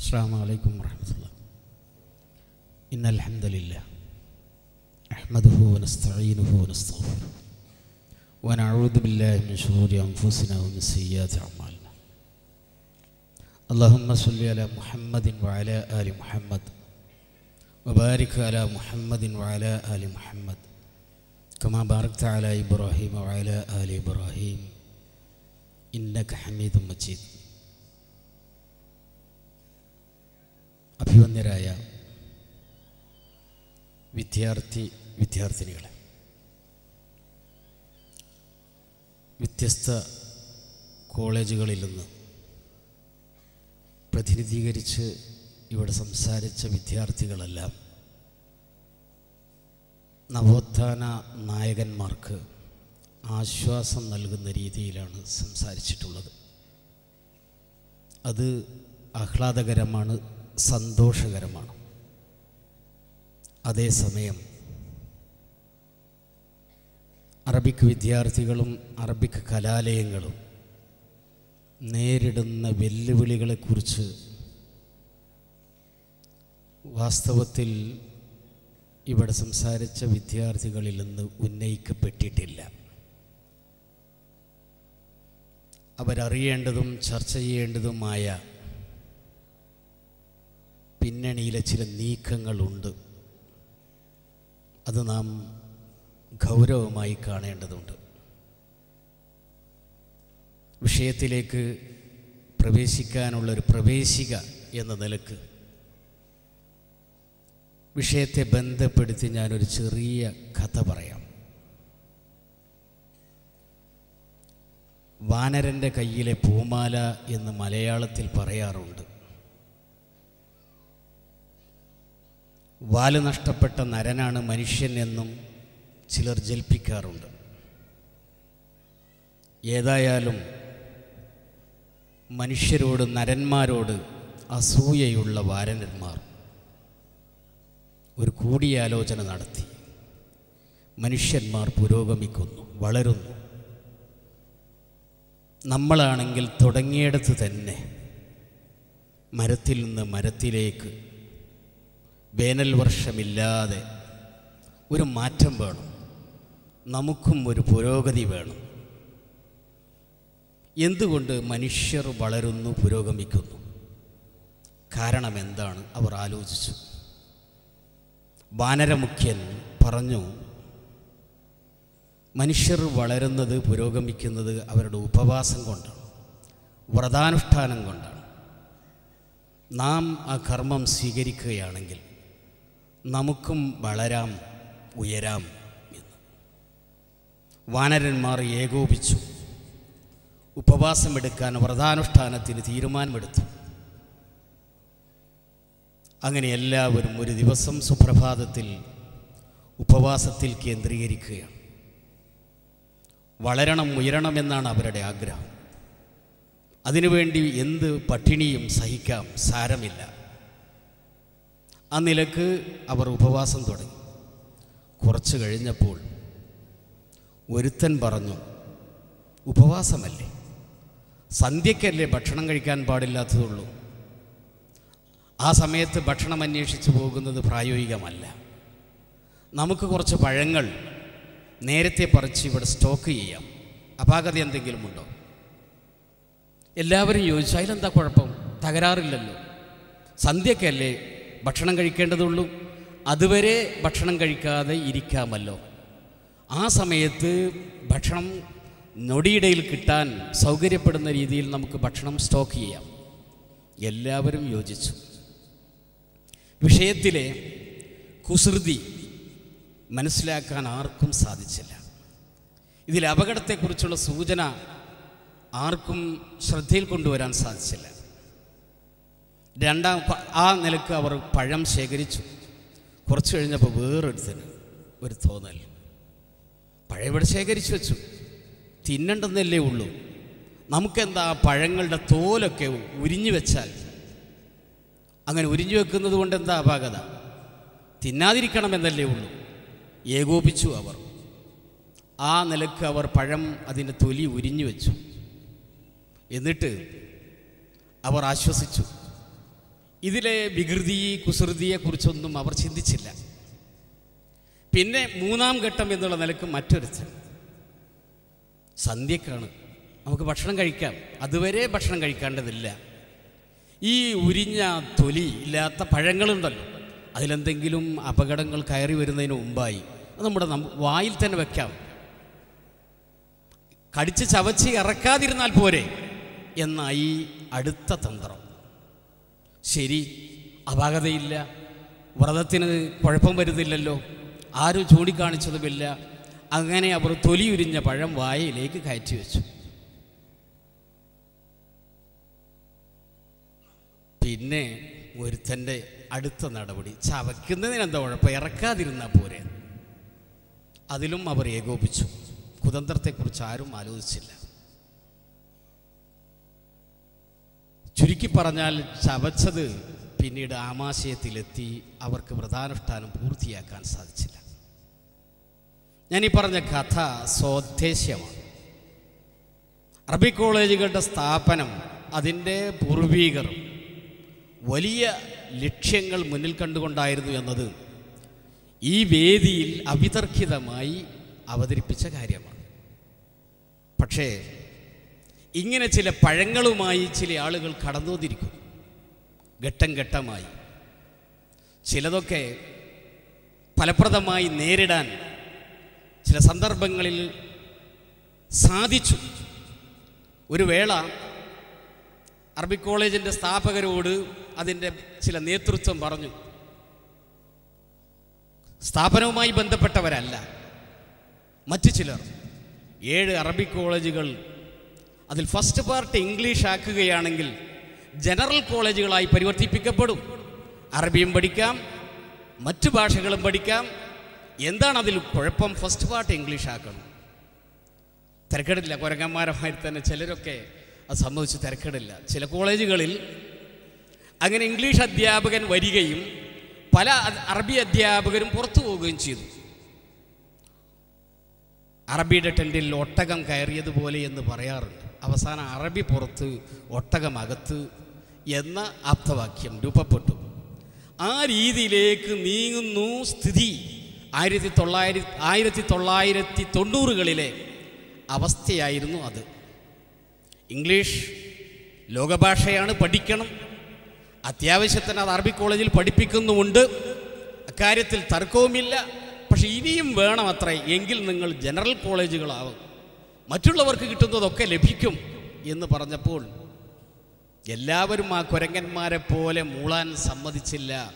السلام عليكم ورحمة الله إن الحمد لله نحمده ونستعينه ونستغفره ونعوذ بالله من شرور أنفسنا ومن سيئات أعمالنا اللهم صل على محمد وعلى آل محمد وبارك على محمد وعلى آل محمد كما باركت على إبراهيم وعلى آل إبراهيم إنك حميد مجيد അഭിവന്യരായ വിദ്യാർത്ഥി വിദ്യാർത്ഥിനികളെ. വ്യത്യസ്ത കോളേജുകളിൽ നിന്ന് പ്രതിനിധീകരിച്ച് ഇവിടെ സംസാരിച്ച വിദ്യാർത്ഥികളെല്ലാം നവോത്ഥാന നായകന്മാർക്ക് ആശ്വാസം നൽകുന്ന രീതിയിലാണ് സംസാരിച്ചിട്ടുള്ളത്. അത് ആഹ്ലാദകരമാണ് സന്തോഷകരമാണ്. അതേസമയം അറബിക് വിദ്യാർത്ഥികളും അറബിക് കലാലയങ്ങളും നേരിടുന്ന വെല്ലുവിളികളെക്കുറിച്ച് വാസ്തവത്തിൽ ഇവിടെ സംസാരിച്ച വിദ്യാർത്ഥികളിൽ നിന്ന് ഉന്നയിക്കപ്പെട്ടിട്ടില്ല. അവരറിയേണ്ടതും ചർച്ച ചെയ്യേണ്ടതുമായ പിന്നണിയിലെ ചില നീക്കങ്ങളുണ്ട്. അത് നാം ഗൗരവമായി കാണേണ്ടതുണ്ട്. വിഷയത്തിലേക്ക് പ്രവേശിക്കാനുള്ളൊരു പ്രവേശിക എന്ന നിലയ്ക്ക് വിഷയത്തെ ബന്ധപ്പെടുത്തി ഞാനൊരു ചെറിയ കഥ പറയാം. വാനരന്റെ കയ്യിലെ പൂമാല എന്ന് മലയാളത്തിൽ പറയാറുണ്ട്. വാൽ നഷ്ടപ്പെട്ട നരനാണ് മനുഷ്യൻ എന്നും ചിലർ ജൽപ്പിക്കാറുണ്ട്. ഏതായാലും മനുഷ്യരോട് നരന്മാരോട് അസൂയയുള്ള വാരനന്മാർ ഒരു കൂടിയാലോചന നടത്തി. മനുഷ്യന്മാർ പുരോഗമിക്കുന്നു വളരുന്നു. നമ്മളാണെങ്കിൽ തുടങ്ങിയിടത്ത് തന്നെ മരത്തിൽ നിന്ന് മരത്തിലേക്ക് വേനൽ വർഷമില്ലാതെ ഒരു മാറ്റം വേണം. നമുക്കും ഒരു പുരോഗതി വേണം. എന്തുകൊണ്ട് മനുഷ്യർ വളരുന്നു പുരോഗമിക്കുന്നു? കാരണം എന്താണ്? അവർ ആലോചിച്ചു. വാനരമുഖ്യൻ പറഞ്ഞു മനുഷ്യർ വളരുന്നത് പുരോഗമിക്കുന്നത് അവരുടെ ഉപവാസം കൊണ്ടാണ് വ്രതാനുഷ്ഠാനം കൊണ്ടാണ്. നാം ആ കർമ്മം സ്വീകരിക്കുകയാണെങ്കിൽ നമുക്കും വളരാം ഉയരാം എന്ന്. വാനരന്മാർ ഏകോപിച്ചു. ഉപവാസമെടുക്കാൻ വ്രതാനുഷ്ഠാനത്തിന് തീരുമാനമെടുത്തു. അങ്ങനെ എല്ലാവരും ഒരു ദിവസം സുപ്രഭാതത്തിൽ ഉപവാസത്തിൽ കേന്ദ്രീകരിക്കുകയാണ്. വളരണം ഉയരണമെന്നാണ് അവരുടെ ആഗ്രഹം. അതിനുവേണ്ടി എന്ത് പട്ടിണിയും സഹിക്കാം സാരമില്ല. ആ നിലയ്ക്ക് അവർ ഉപവാസം തുടങ്ങി. കുറച്ച് കഴിഞ്ഞപ്പോൾ ഒരുത്തൻ പറഞ്ഞു ഉപവാസമല്ലേ? സന്ധ്യയ്ക്കല്ലേ ഭക്ഷണം കഴിക്കാൻ പാടില്ലാത്തതുള്ളൂ. ആ സമയത്ത് ഭക്ഷണം അന്വേഷിച്ച് പോകുന്നത് പ്രായോഗികമല്ല. നമുക്ക് കുറച്ച് പഴങ്ങൾ നേരത്തെ പറിച്ച് ഇവിടെ സ്റ്റോക്ക് ചെയ്യാം. അപാകത എന്തെങ്കിലും ഉണ്ടോ? എല്ലാവരും ചോദിച്ചു അതിലെന്താ കുഴപ്പം? തകരാറില്ലല്ലോ. സന്ധ്യക്കല്ലേ ഭക്ഷണം കഴിക്കേണ്ടതുള്ളൂ. അതുവരെ ഭക്ഷണം കഴിക്കാതെ ഇരിക്കാമല്ലോ. ആ സമയത്ത് ഭക്ഷണം നൊടിയിടയിൽ കിട്ടാൻ സൗകര്യപ്പെടുന്ന രീതിയിൽ നമുക്ക് ഭക്ഷണം സ്റ്റോക്ക് ചെയ്യാം. എല്ലാവരും യോജിച്ചു. വിഷയത്തിലെ കുസൃതി മനസ്സിലാക്കാൻ ആർക്കും സാധിച്ചില്ല. ഇതിലെ അപകടത്തെക്കുറിച്ചുള്ള സൂചന ആർക്കും ശ്രദ്ധയിൽ കൊണ്ടുവരാൻ സാധിച്ചില്ല. രണ്ടാം ആ നിലയ്ക്ക് അവർ പഴം ശേഖരിച്ചു. കുറച്ച് കഴിഞ്ഞപ്പോൾ വേറൊരുത്തിന് ഒരു തോന്നൽ. പഴം ഇവിടെ ശേഖരിച്ചു വെച്ചു. തിന്നണ്ടെന്നല്ലേ ഉള്ളൂ. നമുക്കെന്താ പഴങ്ങളുടെ തോലൊക്കെ ഉരിഞ്ഞു വെച്ചാൽ? അങ്ങനെ ഉരിഞ്ഞു വെക്കുന്നത് കൊണ്ട് എന്താ അപാകത? തിന്നാതിരിക്കണമെന്നല്ലേ ഉള്ളൂ. ഏകോപിച്ചു അവർ. ആ നിലയ്ക്ക് അവർ പഴം അതിന്റെ തൊലി ഉരിഞ്ഞു വെച്ചു. എന്നിട്ട് അവർ ആശ്വസിച്ചു. ഇതിലെ വികൃതി കുസൃതിയെക്കുറിച്ചൊന്നും അവർ ചിന്തിച്ചില്ല. പിന്നെ മൂന്നാം ഘട്ടം എന്നുള്ള നിലയ്ക്ക് മറ്റൊരുത്തൻ. സന്ധ്യക്കാണ്. നമുക്ക് ഭക്ഷണം കഴിക്കാം. അതുവരെ ഭക്ഷണം കഴിക്കേണ്ടതില്ല. ഈ ഉരിഞ്ഞ തൊലി ഇല്ലാത്ത പഴങ്ങളുണ്ടല്ലോ. അതിലെന്തെങ്കിലും അപകടങ്ങൾ കയറി വരുന്നതിന് മുമ്പായി അത് നമ്മുടെ വായിൽ തന്നെ വെക്കാം. കടിച്ച് ചവച്ച് ഇറക്കാതിരുന്നാൽ പോരെ. എന്നായി അടുത്ത തന്ത്രം. ശരി അപാകതയില്ല. വ്രതത്തിന് കുഴപ്പം വരുന്നില്ലല്ലോ. ആരും ചൂണ്ടിക്കാണിച്ചതുമില്ല. അങ്ങനെ അവർ തൊലിയുരിഞ്ഞ പഴം വായയിലേക്ക് കയറ്റി വെച്ചു പിന്നെ ഒരുത്തന്റെ അടുത്ത നടപടി. ചവയ്ക്കുന്നതിന് എന്താ കുഴപ്പം? ഇറക്കാതിരുന്നാൽ പോരെ. അതിലും അവർ ഏകോപിച്ചു. കുതന്ത്രത്തെക്കുറിച്ച് ആരും ആലോചിച്ചില്ല. ചുരുക്കി പറഞ്ഞാൽ ചവച്ചത് പിന്നീട് ആമാശയത്തിലെത്തി അവർക്ക് വ്രതാനുഷ്ഠാനം പൂർത്തിയാക്കാൻ സാധിച്ചില്ല. ഞാൻ ഈ പറഞ്ഞ കഥ സ്വദ്ദേശ്യമാണ് അറബി കോളേജുകളുടെ സ്ഥാപനം അതിന്റെ പൂർവീകർ വലിയ ലക്ഷ്യങ്ങൾ മുന്നിൽ കണ്ടുകൊണ്ടായിരുന്നു എന്നത് ഈ വേദിയിൽ അവിതർക്കിതമായി അവതരിപ്പിച്ച കാര്യമാണ്. പക്ഷേ ഇങ്ങനെ ചില പഴങ്ങളുമായി ചില ആളുകൾ കടന്നുവന്നിരിക്കും ഘട്ടം ഘട്ടമായി. ചിലതൊക്കെ ഫലപ്രദമായി നേരിടാൻ ചില സന്ദർഭങ്ങളിൽ സാധിച്ചു. ഒരു വേള അറബി കോളേജിന്റെ സ്ഥാപകരോട് അതിന്റെ ചില നേതൃത്വം പറഞ്ഞു. സ്ഥാപനവുമായി ബന്ധപ്പെട്ടവരല്ല മറ്റു ചിലർ. ഏഴ് അറബി കോളേജുകൾ അതിൽ ഫസ്റ്റ് പാർട്ട് ഇംഗ്ലീഷ് ആക്കുകയാണെങ്കിൽ ജനറൽ കോളേജുകളായി പരിവർത്തിപ്പിക്കപ്പെടും. അറബിയും പഠിക്കാം മറ്റു ഭാഷകളും പഠിക്കാം. എന്താണ് അതിൽ കുഴപ്പം? ഫസ്റ്റ് പാർട്ട് ഇംഗ്ലീഷ് ആക്കണം. തിരക്കെടില്ല. കുരങ്ങന്മാരമായി തന്നെ ചിലരൊക്കെ അത് സംബന്ധിച്ച് തിരക്കെടില്ല. ചില കോളേജുകളിൽ അങ്ങനെ ഇംഗ്ലീഷ് അധ്യാപകൻ വരികയും പല അറബി അധ്യാപകരും പുറത്തു പോവുകയും ചെയ്തു. അറബിയുടെ ടെന്റിൽ ഒട്ടകം കയറിയതുപോലെ എന്ന് പറയാറുണ്ട്. അവസാനം അറബി പുറത്ത് ഒട്ടകമകത്ത് എന്ന ആപ്തവാക്യം രൂപപ്പെട്ടു. ആ രീതിയിലേക്ക് നീങ്ങുന്നു സ്ഥിതി. ആയിരത്തി തൊള്ളായിരത്തി ആയിരത്തി തൊള്ളായിരത്തി തൊണ്ണൂറുകളിലെ അവസ്ഥയായിരുന്നു അത്. ഇംഗ്ലീഷ് ലോകഭാഷയാണ് പഠിക്കണം. അത്യാവശ്യത്തിന് അത് അറബി കോളേജിൽ പഠിപ്പിക്കുന്നുമുണ്ട്. അക്കാര്യത്തിൽ തർക്കവുമില്ല. പക്ഷെ ഇനിയും വേണം അത്രേ. എങ്കിൽ നിങ്ങൾ ജനറൽ കോളേജുകളാവും. മറ്റുള്ളവർക്ക് കിട്ടുന്നതൊക്കെ ലഭിക്കും എന്ന് പറഞ്ഞപ്പോൾ എല്ലാവരും ആ കുരങ്ങന്മാരെ പോലെ മൂളാൻ സമ്മതിച്ചില്ല.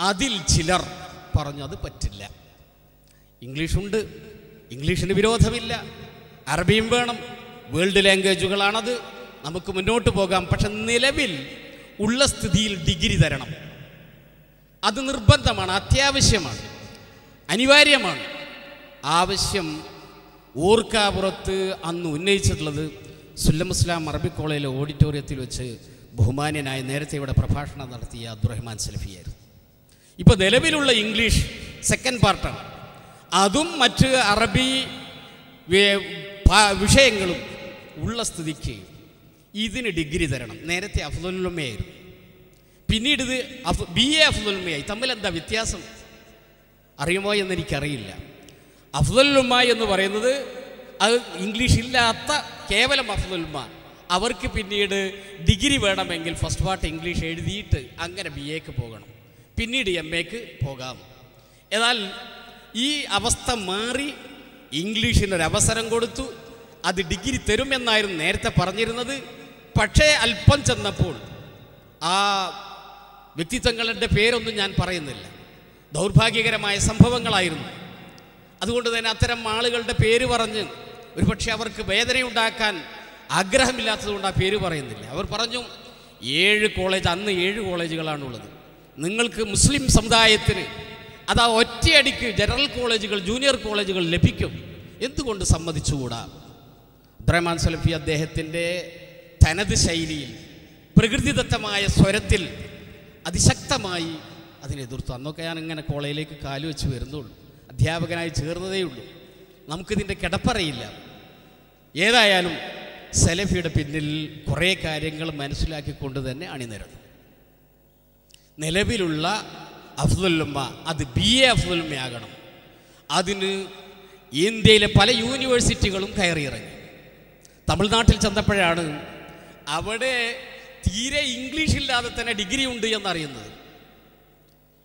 അതിൽ ചിലർ പറഞ്ഞു അത് പറ്റില്ല. ഇംഗ്ലീഷുണ്ട് ഇംഗ്ലീഷിന് വിരോധമില്ല. അറബിയും വേണം. വേൾഡ് ലാംഗ്വേജുകളാണത്. നമുക്ക് മുന്നോട്ട് പോകാം. പക്ഷെ നിലവിൽ ഉള്ള സ്ഥിതിയിൽ ഡിഗ്രി തരണം. അത് നിർബന്ധമാണ് അത്യാവശ്യമാണ് അനിവാര്യമാണ്. ആവശ്യം ഓർക്കാപുറത്ത് അന്ന് ഉന്നയിച്ചിട്ടുള്ളത് സുല്ലമുസ്ലാം അറബി കോളേജിലെ ഓഡിറ്റോറിയത്തിൽ വെച്ച് ബഹുമാന്യനായ നേരത്തെ ഇവിടെ പ്രഭാഷണം നടത്തിയ അബ്ദുറഹ്മാൻ സലഫിയായിരുന്നു ഇപ്പോൾ നിലവിലുള്ള ഇംഗ്ലീഷ് സെക്കൻഡ് പാർട്ടാണ് അതും മറ്റ് അറബി വിഷയങ്ങളും ഉള്ള സ്ഥിതിക്ക് ഇതിന് ഡിഗ്രി തരണം. നേരത്തെ അഫ്ദുലുമ്മയായിരുന്നു പിന്നീട് ഇത് ബി എ അഫ്ദുലുമ്മയായി തമ്മിൽ എന്താ വ്യത്യാസം? അറിയുമോ എന്ന് എനിക്കറിയില്ല. അഫ്ദുലുമ്മ എന്ന് പറയുന്നത് അത് ഇംഗ്ലീഷ് ഇല്ലാത്ത കേവലം അഫ്ദുലുമ്മ അവർക്ക് പിന്നീട് ഡിഗ്രി വേണമെങ്കിൽ ഫസ്റ്റ് പാർട്ട് ഇംഗ്ലീഷ് എഴുതിയിട്ട് അങ്ങനെ ബി എക്ക് പോകണം. പിന്നീട് എം എക്ക് പോകാം. എന്നാൽ ഈ അവസ്ഥ മാറി ഇംഗ്ലീഷിനൊരവസരം കൊടുത്തു. അത് ഡിഗ്രി തരുമെന്നായിരുന്നു നേരത്തെ പറഞ്ഞിരുന്നത്. പക്ഷേ അല്പം ചെന്നപ്പോൾ ആ വ്യക്തിത്വങ്ങളുടെ പേരൊന്നും ഞാൻ പറയുന്നില്ല. ദൗർഭാഗ്യകരമായ സംഭവങ്ങളായിരുന്നു. അതുകൊണ്ട് തന്നെ അത്തരം ആളുകളുടെ പേര് പറഞ്ഞ് ഒരുപക്ഷെ അവർക്ക് വേദനയുണ്ടാക്കാൻ ആഗ്രഹമില്ലാത്തതുകൊണ്ട് ആ പേര് പറയുന്നില്ല. അവർ പറഞ്ഞു ഏഴ് കോളേജ് അന്ന് ഏഴ് കോളേജുകളാണുള്ളത്. നിങ്ങൾക്ക് മുസ്ലിം സമുദായത്തിന് അത് ആ ഒറ്റയടിക്ക് ജനറൽ കോളേജുകൾ ജൂനിയർ കോളേജുകൾ ലഭിക്കും. എന്തുകൊണ്ട് സമ്മതിച്ചുകൂടാ? അബ്ദുറഹ്മാൻ സലഫി അദ്ദേഹത്തിന്റെ തനത് ശൈലിയിൽ പ്രകൃതിദത്തമായ സ്വരത്തിൽ അതിശക്തമായി അതിനെതിർത്തു അന്നൊക്കെ ഞാൻ ഇങ്ങനെ കോളേജിലേക്ക് കാലുവെച്ച് വരുന്നുള്ളൂ. അധ്യാപകനായി ചേർന്നതേ ഉള്ളൂ നമുക്കിതിന്റെ കിടപ്പറയില്ല. ഏതായാലും സലഫിയുടെ പിന്നിൽ കുറേ കാര്യങ്ങൾ മനസ്സിലാക്കിക്കൊണ്ട് തന്നെ അണിനിരന്നു. നിലവിലുള്ള അഫ്ദുല്ലുമ്മ അത് ബി എ അഫ്ദുല്ലുമ്മയാകണം അതിന് ഇന്ത്യയിലെ പല യൂണിവേഴ്സിറ്റികളും കയറിയിറങ്ങി. തമിഴ്നാട്ടിൽ ചെന്നപ്പോഴാണ് അവിടെ തീരെ ഇംഗ്ലീഷില്ലാതെ തന്നെ ഡിഗ്രി ഉണ്ട് എന്നറിയുന്നത്.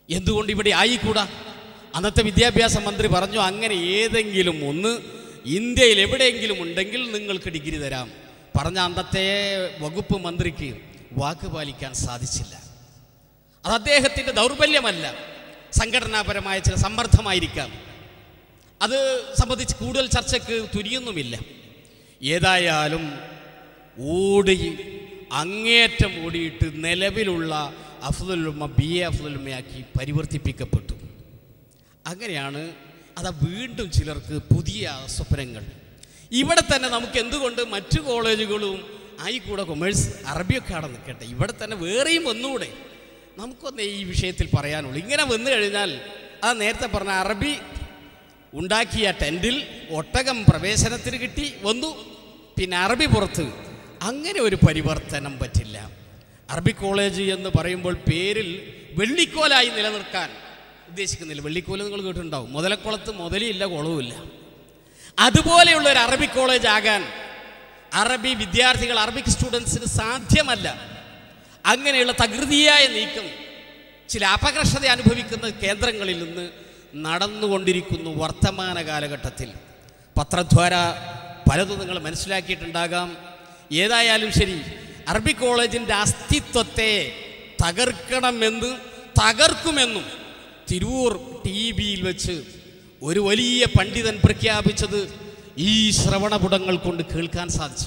എന്തുകൊണ്ട് ഇവിടെ ആയിക്കൂടാ? അന്നത്തെ വിദ്യാഭ്യാസ മന്ത്രി പറഞ്ഞു അങ്ങനെ ഏതെങ്കിലും ഒന്ന് ഇന്ത്യയിൽ എവിടെയെങ്കിലും ഉണ്ടെങ്കിൽ നിങ്ങൾക്ക് ഡിഗ്രി തരാം. പറഞ്ഞ അന്നത്തെ വകുപ്പ് മന്ത്രിക്ക് വാക്ക് പാലിക്കാൻ സാധിച്ചില്ല. അത് അദ്ദേഹത്തിന്റെ ദൗർബല്യമല്ല. സംഘടനാപരമായ ചില സമ്മർദ്ദമായിരിക്കാം. അത് സംബന്ധിച്ച് കൂടുതൽ ചർച്ചയ്ക്ക് തുനിയൊന്നുമില്ല ഏതായാലും ഓടി അങ്ങേറ്റം ഓടിയിട്ട് നിലവിലുള്ള അഫ്ദുലുമ്മ ബി എ അഫ്ദുലുമ്മയാക്കി പരിവർത്തിപ്പിക്കപ്പെട്ടു. അങ്ങനെയാണ് അത് വീണ്ടും ചിലർക്ക് പുതിയ സ്വപ്നങ്ങൾ. ഇവിടെ തന്നെ നമുക്ക് എന്തുകൊണ്ട് മറ്റു കോളേജുകളും ആയിക്കൂടെ കൊമേഴ്സ് അറബിയൊക്കെ അവിടെ നിൽക്കട്ടെ ഇവിടെ തന്നെ വേറെയും വന്നുകൂടെ നമുക്കൊന്ന് ഈ വിഷയത്തിൽ പറയാനുള്ളൂ. ഇങ്ങനെ വന്നു കഴിഞ്ഞാൽ അത് നേരത്തെ പറഞ്ഞ അറബി ഉണ്ടാക്കിയ ടെന്റിൽ ഒട്ടകം പ്രവേശനത്തിന് കിട്ടി വന്നു. പിന്നെ അറബി പുറത്ത്. അങ്ങനെ ഒരു പരിവർത്തനം പറ്റില്ല. അറബി കോളേജ് എന്ന് പറയുമ്പോൾ പേരിൽ വെള്ളിക്കോലായി നിലനിർത്താൻ ഉദ്ദേശിക്കുന്നില്ല. വെള്ളിക്കോൽ നിങ്ങൾ കേട്ടിട്ടുണ്ടാവും. മുതലക്കുളത്ത് മുതലില്ല കുളവുമില്ല. അതുപോലെയുള്ള ഒരു അറബി കോളേജ് ആകാൻ അറബി വിദ്യാർത്ഥികൾ അറബിക് സ്റ്റുഡൻസിന് സാധ്യമല്ല. അങ്ങനെയുള്ള തകൃതിയായ നീക്കം ചില അപകർഷത അനുഭവിക്കുന്ന കേന്ദ്രങ്ങളിൽ നിന്ന് നടന്നുകൊണ്ടിരിക്കുന്നു വർത്തമാന കാലഘട്ടത്തിൽ. പത്രദ്വാര പലതും നിങ്ങൾ മനസ്സിലാക്കിയിട്ടുണ്ടാകാം. ഏതായാലും ശരി അറബി കോളേജിന്റെ അസ്തിത്വത്തെ തകർക്കണമെന്ന് തകർക്കുമെന്നും തിരൂർ ടി വിയിൽ വെച്ച് ഒരു വലിയ പണ്ഡിതൻ പ്രഖ്യാപിച്ചത് ഈ ശ്രവണപുടങ്ങൾ കൊണ്ട് കേൾക്കാൻ സാധിച്ചു.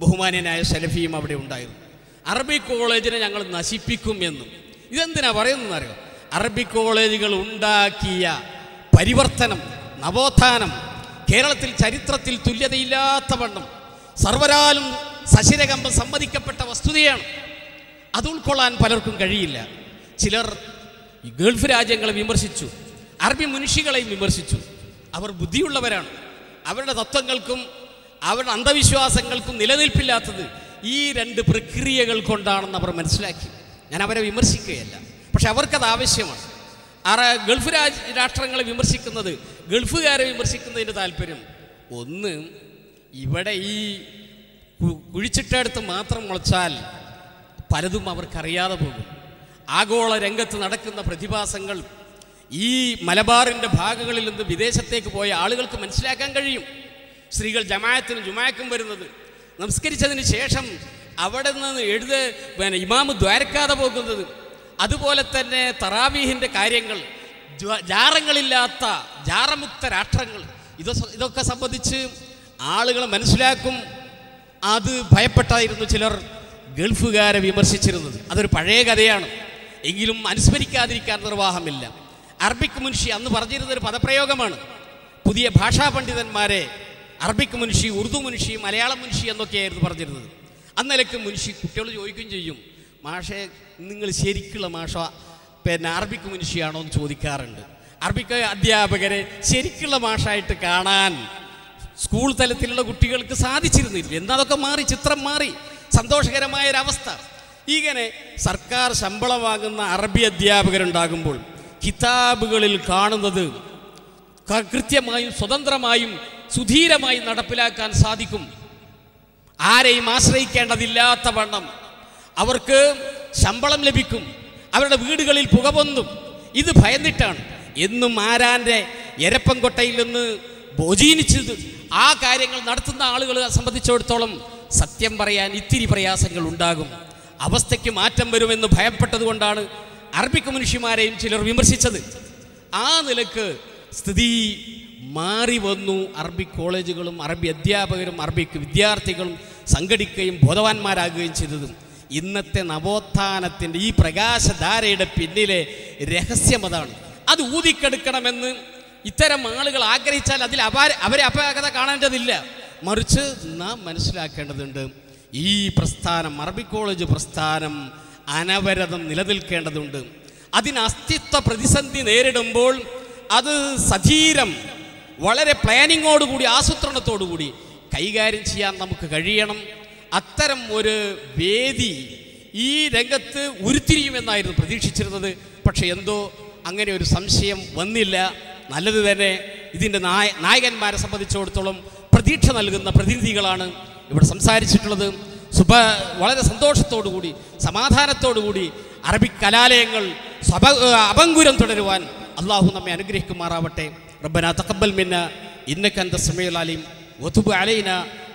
ബഹുമാന്യനായ സലഫിയും അവിടെ ഉണ്ടായിരുന്നു. അറബി കോളേജിനെ ഞങ്ങൾ നശിപ്പിക്കും എന്നും. ഇതെന്തിനാ പറയുന്നതെന്നറിയോ അറബി കോളേജുകൾ ഉണ്ടാക്കിയ പരിവർത്തനം നവോത്ഥാനം കേരളത്തിൽ ചരിത്രത്തിൽ തുല്യതയില്ലാത്ത വണ്ണം സർവരാലും സശിരകമ്പം സമ്മതിക്കപ്പെട്ട വസ്തുതയാണ്. അത് ഉൾക്കൊള്ളാൻ പലർക്കും കഴിയില്ല. ചിലർ ഈ ഗൾഫ് രാജ്യങ്ങളെ വിമർശിച്ചു. അറബി മനുഷ്യകളെയും വിമർശിച്ചു. അവർ ബുദ്ധിയുള്ളവരാണ്. അവരുടെ തത്വങ്ങൾക്കും അവരുടെ അന്ധവിശ്വാസങ്ങൾക്കും നിലനിൽപ്പില്ലാത്തത് ഈ രണ്ട് പ്രക്രിയകൾ കൊണ്ടാണെന്ന് അവർ മനസ്സിലാക്കി. ഞാൻ അവരെ വിമർശിക്കുകയല്ല. പക്ഷെ അവർക്കത് ആവശ്യമാണ്. അറ ഗൾഫ് രാജ് രാഷ്ട്രങ്ങളെ വിമർശിക്കുന്നത് ഗൾഫുകാരെ വിമർശിക്കുന്നതിന്റെ താല്പര്യം. ഒന്ന് ഇവിടെ ഈ കുഴിച്ചിട്ടടുത്ത് മാത്രം മുളച്ചാൽ പലതും അവർക്കറിയാതെ പോകും. ആഗോള രംഗത്ത് നടക്കുന്ന പ്രതിഭാസങ്ങൾ ഈ മലബാറിന്റെ ഭാഗങ്ങളിൽ നിന്ന് വിദേശത്തേക്ക് പോയ ആളുകൾക്ക് മനസ്സിലാക്കാൻ കഴിയും. സ്ത്രീകൾ ജമായത്തിന് ജുമായക്കും വരുന്നത്. നമസ്കരിച്ചതിന് ശേഷം അവിടെ നിന്ന് എഴുത പിന്നെ ഇമാമ് ദ്വാരക്കാതെ പോകുന്നത്. അതുപോലെ തന്നെ തറാവീഹിന്റെ കാര്യങ്ങൾ ജാറങ്ങളില്ലാത്ത ജാറമുക്ത രാഷ്ട്രങ്ങൾ ഇത് ഇതൊക്കെ സംബന്ധിച്ച് ആളുകൾ മനസ്സിലാക്കും. അത് ഭയപ്പെട്ടായിരുന്നു ചിലർ ഗൾഫുകാരെ വിമർശിച്ചിരുന്നത്. അതൊരു പഴയ കഥയാണ്. എങ്കിലും അനുസ്മരിക്കാതിരിക്കാൻ നിർവാഹമില്ല. അറബിക് മുൻഷി അന്ന് പറഞ്ഞിരുന്ന ഒരു പദപ്രയോഗമാണ്. പുതിയ ഭാഷാ പണ്ഡിതന്മാരെ അറബിക് മുൻഷി ഉറുദു മുൻഷി മലയാളം മുൻഷി എന്നൊക്കെയായിരുന്നു പറഞ്ഞിരുന്നത്. അന്നലക്ക് മുൻഷി കുട്ടികൾ ചോദിക്കുകയും ചെയ്യും മാഷെ നിങ്ങൾ ശരിക്കുള്ള മാഷ പിന്നെ അറബിക് മുൻഷിയാണോ എന്ന് ചോദിക്കാറുണ്ട്. അറബിക് അധ്യാപകരെ ശരിക്കുള്ള മാഷായിട്ട് കാണാൻ സ്കൂൾ തലത്തിലുള്ള കുട്ടികൾക്ക് സാധിച്ചിരുന്നില്ല. എന്നതൊക്കെ മാറി ചിത്രം മാറി. സന്തോഷകരമായ ഒരവസ്ഥ ഇങ്ങനെ സർക്കാർ ശമ്പളം വാങ്ങുന്ന അറബി അധ്യാപകരുണ്ടാകുമ്പോൾ കിതാബുകളിൽ കാണുന്നത് കൃത്യമായും സ്വതന്ത്രമായും സുധീരമായി നടപ്പിലാക്കാൻ സാധിക്കും. ആരെയും ആശ്രയിക്കേണ്ടതില്ലാത്ത വണ്ണം. അവർക്ക് ശമ്പളം ലഭിക്കും. അവരുടെ വീടുകളിൽ പുക പൊന്തും. ഇത് ഭയന്നിട്ടാണ്. എന്നും ആരാന്റെ എരപ്പൻകൊട്ടയിൽ നിന്ന് ബോജീനിച്ചത് ആ കാര്യങ്ങൾ നടത്തുന്ന ആളുകളെ സംബന്ധിച്ചിടത്തോളം സത്യം പറയാൻ ഇത്തിരി പ്രയാസങ്ങൾ ഉണ്ടാകും. അവസ്ഥയ്ക്ക് മാറ്റം വരുമെന്ന് ഭയപ്പെട്ടതുകൊണ്ടാണ് അറബി മനുഷ്യന്മാരെയും ചിലർ വിമർശിച്ചത്. ആ നിലയ്ക്ക് സ്ഥിതി മാറി വന്നു. അറബി കോളേജുകളും അറബി അധ്യാപകരും അറബി വിദ്യാർത്ഥികളും സംഘടിക്കുകയും ബോധവാന്മാരാകുകയും ചെയ്തതും ഇന്നത്തെ നവോത്ഥാനത്തിന്റെ ഈ പ്രകാശധാരയുടെ പിന്നിലെ രഹസ്യം അതാണ്. അത് ഊതിക്കെടുക്കണമെന്ന് ഇത്തരം ആളുകൾ ആഗ്രഹിച്ചാൽ അതിൽ അവരെ അപാകത കാണേണ്ടതില്ല. മറിച്ച് നാം മനസ്സിലാക്കേണ്ടതുണ്ട് ഈ പ്രസ്ഥാനം അറബി കോളേജ് പ്രസ്ഥാനം അനവരതം നിലനിൽക്കേണ്ടതുണ്ട്. അതിന് അസ്തിത്വ പ്രതിസന്ധി നേരിടുമ്പോൾ അത് സധീരം വളരെ പ്ലാനിങ്ങോടുകൂടി ആസൂത്രണത്തോടുകൂടി കൈകാര്യം ചെയ്യാൻ നമുക്ക് കഴിയണം. അത്തരം ഒരു വേദി ഈ രംഗത്ത് ഉരുത്തിരിയുമെന്നായിരുന്നു പ്രതീക്ഷിച്ചിരുന്നത്. പക്ഷേ എന്തോ അങ്ങനെ ഒരു സംശയം വന്നില്ല. നല്ലത് തന്നെ ഇതിന്റെ നായ നായകന്മാരെ സംബന്ധിച്ചിടത്തോളം പ്രതീക്ഷ നൽകുന്ന പ്രതിനിധികളാണ് ഇവിടെ സംസാരിച്ചിട്ടുള്ളത് സുഭ വളരെ സന്തോഷത്തോടുകൂടി സമാധാനത്തോടുകൂടി അറബിക് കലാലയങ്ങൾ സ്വഭ അപങ്കുരം തുടരുവാൻ അള്ളാഹു നമ്മെ അനുഗ്രഹിക്കുമാറാവട്ടെ. റബ്ബന തക്കബൽ മിന്ന ഇന്നക അന്ത സമീഉൽ അലീം വധുബ് അലൈന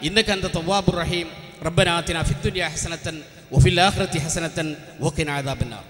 ഇന്നക അന്ത തവ്വാബുർ റഹീം. റബ്ബന തിന ഫിദ്ദുനിയ ഹസനത്തൻ വഫിൽ ആഖിറതി ഹസനത്തൻ വഖിന അദാബന്നാർ.